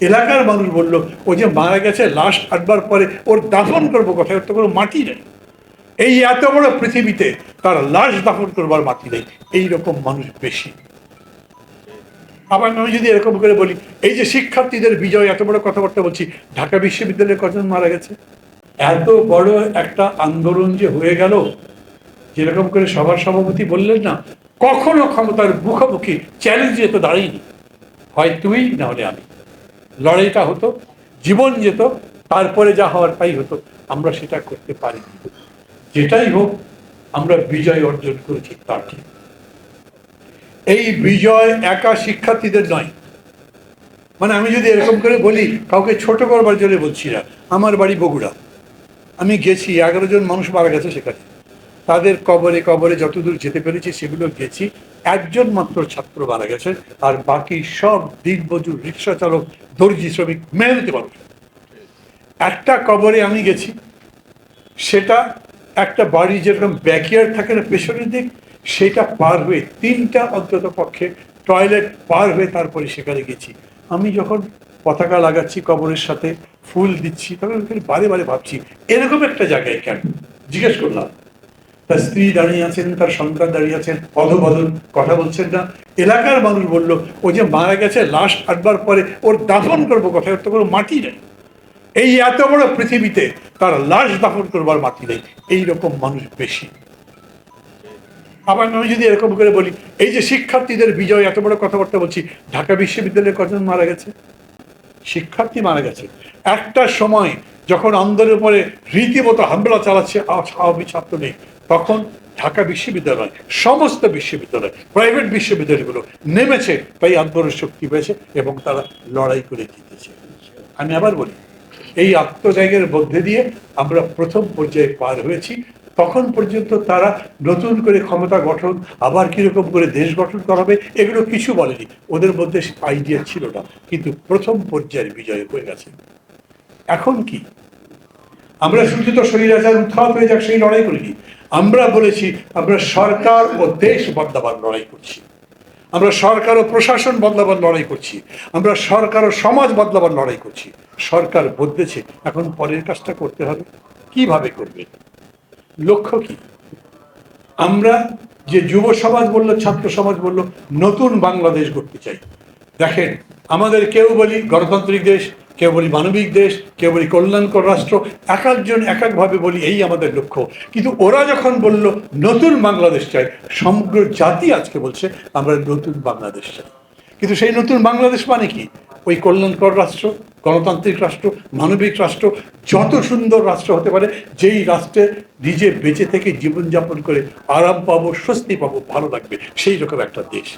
এলাকার মানুষ বলল ও যে মারা গেছে, লাশ আটবার পরে ওর দাফন করব কোথায়? ওর তো কোনো মাটি নেই। এই এত বড় পৃথিবীতে তার লাশ দাফন করবার মাটি নেই। এইরকম মানুষ বেশি। আবার আমি যদি এরকম করে বলি, এই যে শিক্ষার্থীদের বিজয়, এত বড় কথাবার্তা বলছি, ঢাকা বিশ্ববিদ্যালয়ে কজন মারা গেছে? এত বড় একটা আন্দোলন যে হয়ে গেল, যেরকম করে সভার সভাপতি বললেন না, কখনো ক্ষমতার মুখোমুখি চ্যালেঞ্জে তো দাঁড়িয়েনি হয় তুই, না হলে আমি। লড়াইটা হতো, জীবন যেত, তারপরে যা হওয়ার তাই হতো, আমরা সেটা করতে পারিনি। যেটাই হোক, আমরা বিজয় অর্জন করেছি তা ঠিক। এই বিজয় একা শিক্ষার্থীদের নয়। মানে আমি যদি এরকম করে বলি, কাউকে ছোট করবার জন্য বলছি না। আমার বাড়ি বগুড়া। আমি গেছি, এগারো জন মানুষ মারা গেছে সেখানে। তাদের কবরে কবরে যতদূর যেতে পেরেছি, সেগুলো গেছি। একজন মাত্র ছাত্র মারা গেছে, আর বাকি সব দিনমজুর রিক্সা চালক, দর্জি শ্রমিক, মেহনতি মানুষ। একটা কবরে আমি গেছি, সেটা একটা বাড়ি যেরকম ব্যাকয়ার্ড থাকে না পেছনের দিক, সেটা পার হয়ে তিনটা অন্তত পক্ষে টয়লেট পার হয়ে তারপরে সেখানে গেছি। আমি যখন পতাকা লাগাচ্ছি কবরের সাথে, ফুল দিচ্ছি, তখন বারে বারে ভাবছি, এরকম একটা জায়গায় কেন? জিজ্ঞেস করলাম। তার স্ত্রী দাঁড়িয়ে আছেন, তার সন্তান দাঁড়িয়ে আছেন অধবদল কথা বলছেন না। এলাকার মানুষ বলল, ও যে মারা গেছে, লাশ আটবার পরে ওর দাফন করব কোথায়? ওর তো কোনো মাটি নেই। এই এত বড় পৃথিবীতে তার লাশ দাফন করবার মাটি নেই। এইরকম মানুষ বেশি। আবার আমি যদি এরকম করে বলি, এই যে শিক্ষার্থীদের বিজয়, এত বড় কথাবার্তা বলছি, ঢাকা বিশ্ববিদ্যালয়ে কজন মারা গেছে? শিক্ষার্থী মারা গেছে। একটা সময় যখন আন্দোলনের উপরে রীতিমতো হামলা চালাচ্ছে আওয়ামী ছাত্র নেই তখন ঢাকা বিশ্ববিদ্যালয়, সমস্ত বিশ্ববিদ্যালয়, প্রাইভেট বিশ্ববিদ্যালয়গুলো নেমেছে তাই আন্দোলনের শক্তি পেয়েছে এবং তারা লড়াই করে জিতেছে। আমি আবার বলি, এই আত্মত্যাগের মধ্যে দিয়ে আমরা প্রথম পর্যায়ে পার হয়েছি। তখন পর্যন্ত তারা নতুন করে ক্ষমতা গঠন, আবার কীরকম করে দেশ গঠন করা হবে, এগুলো কিছু বলেনি। ওদের মধ্যে আইডিয়া ছিল না, কিন্তু প্রথম পর্যায়ের বিজয় হয়ে গেছে। এখন কি? আমরা শুধু তো স্বৈরাচার উৎখাত হয়ে যাক, সেই লড়াই করিনি আমরা বলেছি, আমরা সরকার ও দেশ বদলাবার লড়াই করছি। আমরা সরকার ও প্রশাসন বদলাবার লড়াই করছি। আমরা সরকার ও সমাজ বদলাবার লড়াই করছি। সরকার বদলেছে, এখন পরের কাজটা করতে হবে। কীভাবে করবে? লক্ষ্য কি? আমরা যে যুব সমাজ বলল, ছাত্র সমাজ বলল, নতুন বাংলাদেশ গড়তে চাই। দেখেন, আমাদের কেউ বলি গণতান্ত্রিক দেশ কেউ বলি মানবিক দেশ, কেউ বলি কল্যাণকর রাষ্ট্র, এক একজন এক একভাবে বলি এই আমাদের লক্ষ্য। কিন্তু ওরা যখন বলল, নতুন বাংলাদেশ চাই সমগ্র জাতি আজকে বলছে, আমরা নতুন বাংলাদেশ চাই। কিন্তু সেই নতুন বাংলাদেশ মানে কি? ওই কল্যাণকর রাষ্ট্র, গণতান্ত্রিক রাষ্ট্র, মানবিক রাষ্ট্র, যত সুন্দর রাষ্ট্র হতে পারে, যেই রাষ্ট্রে নিজে বেঁচে থেকে জীবনযাপন করে আরাম পাবো, স্বস্তি পাবো, ভালো লাগবে, সেই রকম একটা দেশ।